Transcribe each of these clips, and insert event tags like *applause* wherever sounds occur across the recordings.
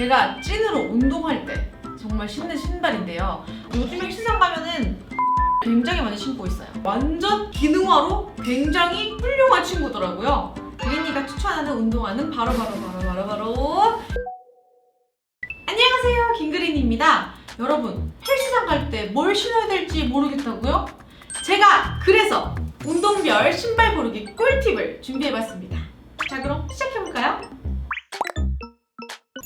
제가 찐으로 운동할 때 정말 신는 신발인데요. 요즘에 시장 가면은 굉장히 많이 신고 있어요. 완전 기능화로 굉장히 훌륭한 친구더라고요. 그린이가 추천하는 운동화는 바로 바로 바로 바로 바로 안녕하세요 김그린입니다. 여러분 헬스장 갈 때 뭘 신어야 될지 모르겠다고요? 제가 그래서 운동별 신발 고르기 꿀팁을 준비해봤습니다. 자 그럼 시작해볼까요?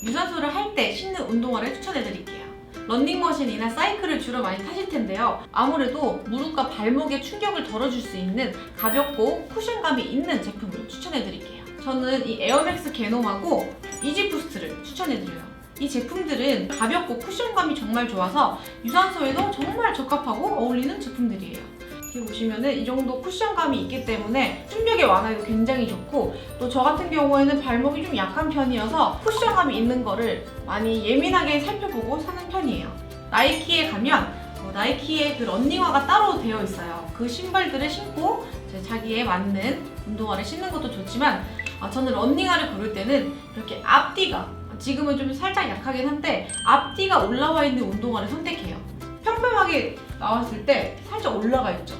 유산소를 할 때 신는 운동화를 추천해드릴게요. 런닝머신이나 사이클을 주로 많이 타실 텐데요. 아무래도 무릎과 발목에 충격을 덜어줄 수 있는 가볍고 쿠션감이 있는 제품을 추천해드릴게요. 저는 이 에어맥스 게놈하고 이지부스트를 추천해드려요. 이 제품들은 가볍고 쿠션감이 정말 좋아서 유산소에도 정말 적합하고 어울리는 제품들이에요. 여기 보시면은 이 정도 쿠션감이 있기 때문에 충격의 완화에도 굉장히 좋고 또 저 같은 경우에는 발목이 좀 약한 편이어서 쿠션감이 있는 거를 많이 예민하게 살펴보고 사는 편이에요. 나이키에 가면 어, 나이키의 그 런닝화가 따로 되어 있어요. 그 신발들을 신고 자기에 맞는 운동화를 신는 것도 좋지만 어, 저는 런닝화를 고를 때는 이렇게 앞뒤가 지금은 좀 살짝 약하긴 한데 앞뒤가 올라와 있는 운동화를 선택해요. 평평하게 나왔을 때 살짝 올라가 있죠.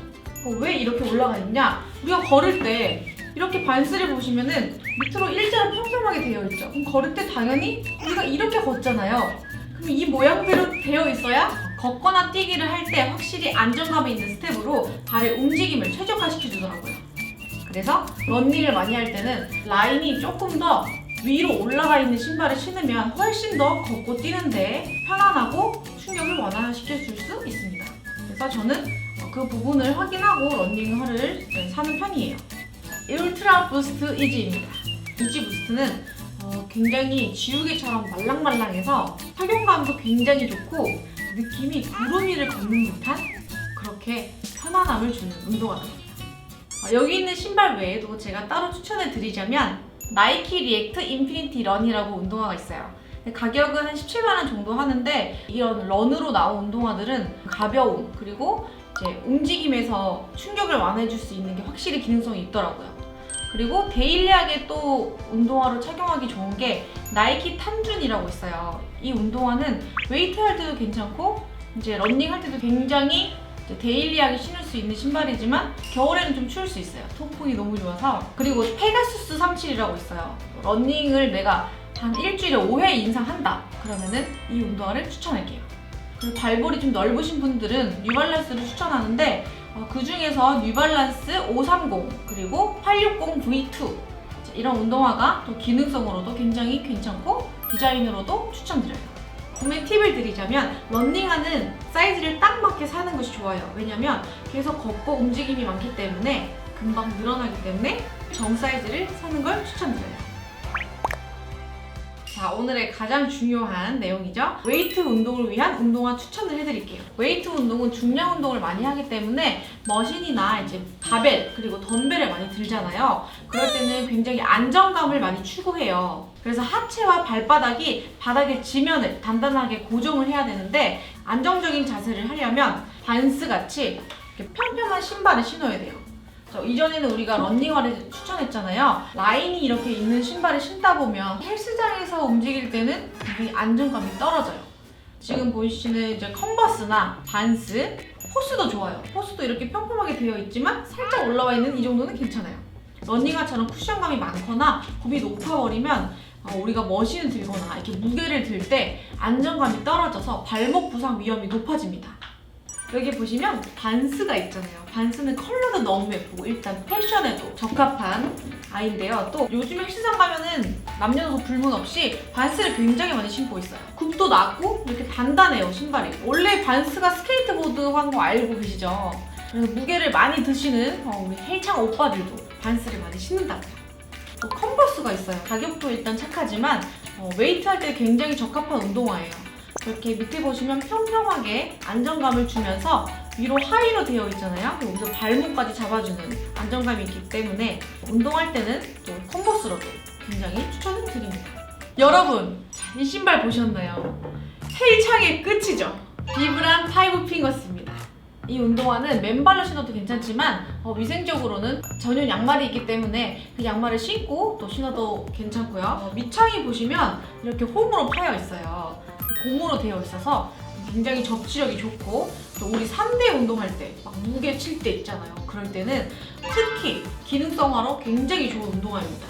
어, 왜 이렇게 올라가 있냐? 우리가 걸을 때 이렇게 반스를 보시면은 밑으로 일자로 평평하게 되어 있죠. 그럼 걸을 때 당연히 우리가 이렇게 걷잖아요. 그럼 이 모양대로 되어 있어야 걷거나 뛰기를 할 때 확실히 안정감이 있는 스텝으로 발의 움직임을 최적화시켜 주더라고요. 그래서 런닝을 많이 할 때는 라인이 조금 더 위로 올라가 있는 신발을 신으면 훨씬 더 걷고 뛰는데 편안하고 충격을 완화시켜 줄수 있습니다. 그래서 저는 어, 그 부분을 확인하고 런닝화를 네, 사는 편이에요. 울트라 부스트 이지입니다. 이지 부스트는 어, 굉장히 지우개처럼 말랑말랑해서 착용감도 굉장히 좋고 느낌이 구름 위를 걷는 듯한 그렇게 편안함을 주는 운동화입니다. 어, 여기 있는 신발 외에도 제가 따로 추천해 드리자면 나이키 리액트 인피니티 런이라고 운동화가 있어요. 가격은 한 17만원 정도 하는데 이런 런으로 나온 운동화들은 가벼움 그리고 이제 움직임에서 충격을 완화해줄 수 있는 게 확실히 기능성이 있더라고요. 그리고 데일리하게 또 운동화로 착용하기 좋은 게 나이키 탄준이라고 있어요. 이 운동화는 웨이트 할 때도 괜찮고 이제 런닝 할 때도 굉장히 데일리하게 신을 수 있는 신발이지만 겨울에는 좀 추울 수 있어요. 통풍이 너무 좋아서. 그리고 페가수스 37이라고 있어요. 런닝을 내가 한 일주일에 5회 이상 한다. 그러면은 이 운동화를 추천할게요. 그리고 발볼이 좀 넓으신 분들은 뉴발란스를 추천하는데 어, 그 중에서 뉴발란스 530 그리고 860 V2 이런 운동화가 또 기능성으로도 굉장히 괜찮고 디자인으로도 추천드려요. 구매 팁을 드리자면 런닝화는 사이즈를 딱 맞게 사는 것이 좋아요. 왜냐면 계속 걷고 움직임이 많기 때문에 금방 늘어나기 때문에 정 사이즈를 사는 걸 추천드려요. 자, 오늘의 가장 중요한 내용이죠. 웨이트 운동을 위한 운동화 추천을 해드릴게요. 웨이트 운동은 중량 운동을 많이 하기 때문에 머신이나 이제 바벨 그리고 덤벨을 많이 들잖아요. 그럴 때는 굉장히 안정감을 많이 추구해요. 그래서 하체와 발바닥이 바닥의 지면을 단단하게 고정을 해야 되는데 안정적인 자세를 하려면 반스 같이 평평한 신발을 신어야 돼요. 저 이전에는 우리가 런닝화를 추천했잖아요. 라인이 이렇게 있는 신발을 신다 보면 헬스장에서 움직일 때는 굉장히 안정감이 떨어져요. 지금 보이시는 이제 컨버스나 반스, 포스도 좋아요. 포스도 이렇게 평평하게 되어 있지만 살짝 올라와 있는 이 정도는 괜찮아요. 러닝화처럼 쿠션감이 많거나 굽이 높아버리면 어, 우리가 머신을 들거나 이렇게 무게를 들 때 안정감이 떨어져서 발목 부상 위험이 높아집니다. 여기 보시면 반스가 있잖아요. 반스는 컬러도 너무 예쁘고 일단 패션에도 적합한 아이인데요. 또 요즘 헬스장 가면은 남녀노소 불문 없이 반스를 굉장히 많이 신고 있어요. 굽도 낮고 이렇게 단단해요 신발이. 원래 반스가 스케이트보드 한 거 알고 계시죠? 그래서 무게를 많이 드시는 어, 우리 헬창 오빠들도 반스를 많이 신는답니다. 또 컨버스가 있어요. 가격도 일단 착하지만 어, 웨이트 할 때 굉장히 적합한 운동화예요. 이렇게 밑에 보시면 평평하게 안정감을 주면서 위로 하의로 되어 있잖아요. 여기서 발목까지 잡아주는 안정감이 있기 때문에 운동할 때는 또 컨버스로도 굉장히 추천을 드립니다. 여러분, 자, 이 신발 보셨나요? 헬창의 끝이죠. 비브란 파이브 핑거스입니다. 이 운동화는 맨발로 신어도 괜찮지만 어, 위생적으로는 전용 양말이 있기 때문에 그 양말을 신고 또 신어도 괜찮고요. 어, 밑창이 보시면 이렇게 홈으로 파여 있어요. 고무로 되어 있어서 굉장히 접지력이 좋고 또 우리 3대 운동할 때 막 무게 칠 때 있잖아요. 그럴 때는 특히 기능성화로 굉장히 좋은 운동화입니다.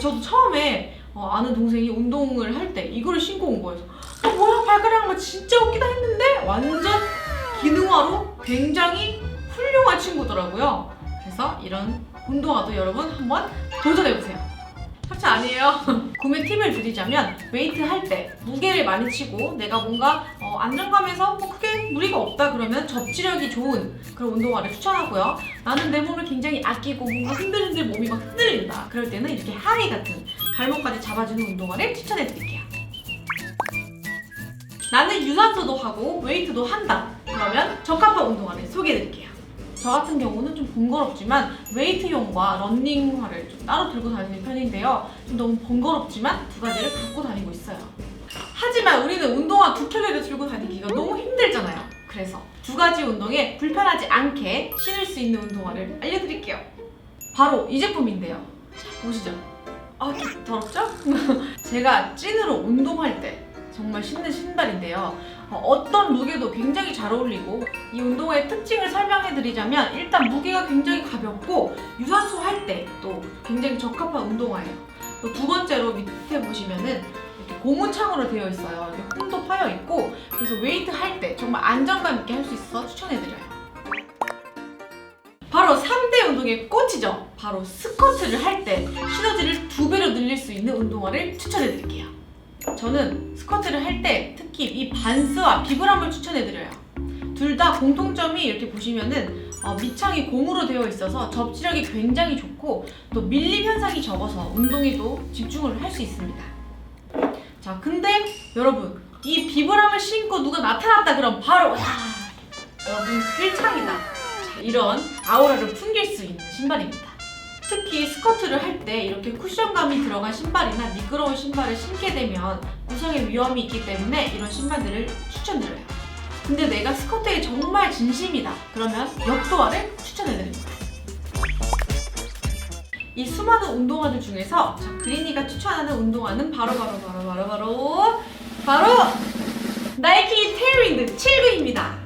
저도 처음에 어, 아는 동생이 운동을 할 때 이거를 신고 온 거예요. 어, 뭐야 발가락만 진짜 웃기다 했는데 완전 기능화로 굉장히 훌륭한 친구더라고요. 그래서 이런 운동화도 여러분 한번 도전해보세요. 협찬 아니에요. *laughs* 구매 팁을 드리자면 웨이트 할 때 무게를 많이 치고 내가 뭔가 어, 안정감에서 뭐 크게 무리가 없다 그러면 접지력이 좋은 그런 운동화를 추천하고요. 나는 내 몸을 굉장히 아끼고 뭔가 흔들흔들 몸이 막 흔들린다. 그럴 때는 이렇게 하이 같은 발목까지 잡아주는 운동화를 추천해 드릴게요. 나는 유산소도 하고 웨이트도 한다. 그러면 적합한 운동화를 소개해 드릴게요. 저 같은 경우는 좀 번거롭지만 웨이트용과 런닝화를 좀 따로 들고 다니는 편인데요. 좀 너무 번거롭지만 두 가지를 갖고 다니고 있어요. 하지만 우리는 운동화 두 켤레를 들고 다니기가 너무 힘들잖아요. 그래서 두 가지 운동에 불편하지 않게 신을 수 있는 운동화를 알려드릴게요. 바로 이 제품인데요. 자, 보시죠. 아, 좀 더럽죠? *laughs* 제가 찐으로 운동할 때 정말 신는 신발인데요. 어, 떤 룩에도 굉장히 잘 어울리고 이 운동화의 특징을 설명해 드리자면 일단 무게가 굉장히 가볍고 유산소 할 때 또 굉장히 적합한 운동화예요. 또두 번째로 밑에 보시면은 이렇게 고무창으로 되어 있어요. 이렇게 홈도 파여 있고 그래서 웨이트 할 때 정말 안정감 있게 할 수 있어서 추천해 드려요. 바로 3대 운동의 꽃이죠. 바로 스쿼트를 할 때 시너지를 두 배로 늘릴 수 있는 운동화를 추천해 드릴게요. 저는 스쿼트를 할 때 특히 이 반스와 비브람을 추천해 드려요. 둘 다 공통점이 이렇게 보시면은 어, 밑창이 고무로 되어 있어서 접지력이 굉장히 좋고 또 밀림 현상이 적어서 운동에도 집중을 할 수 있습니다. 자, 근데 여러분 이 비브람을 신고 누가 나타났다 그럼 바로 와 여러분 필창이다. 자, 이런 아우라를 풍길 수 있는 신발입니다. 특히 스커트를 할 때 이렇게 쿠션감이 들어간 신발이나 미끄러운 신발을 신게 되면 구성의 위험이 있기 때문에 이런 신발들을 추천드려요. 근데 내가 스커트에 정말 진심이다. 그러면 역도화를 추천해드립니다. 이 수많은 운동화들 중에서 자, 그린이가 추천하는 운동화는 바로 바로 바로 바로 바로 바로 나이키 테일윈드 79입니다.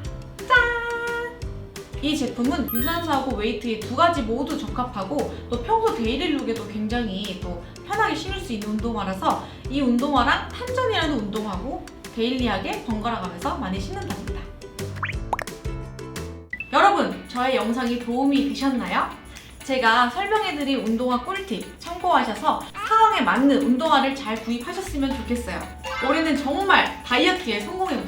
짠! 이 제품은 유산소하고 웨이트에 두 가지 모두 적합하고 또 평소 데일리 룩에도 굉장히 또 편하게 신을 수 있는 운동화라서 이 운동화랑 탄전이라는 운동화고 데일리하게 번갈아 가면서 많이 신는답니다. 여러분, 저의 영상이 도움이 되셨나요? 제가 설명해드린 운동화 꿀팁 참고하셔서 상황에 맞는 운동화를 잘 구입하셨으면 좋겠어요. 올해는 정말 다이어트에 안녕!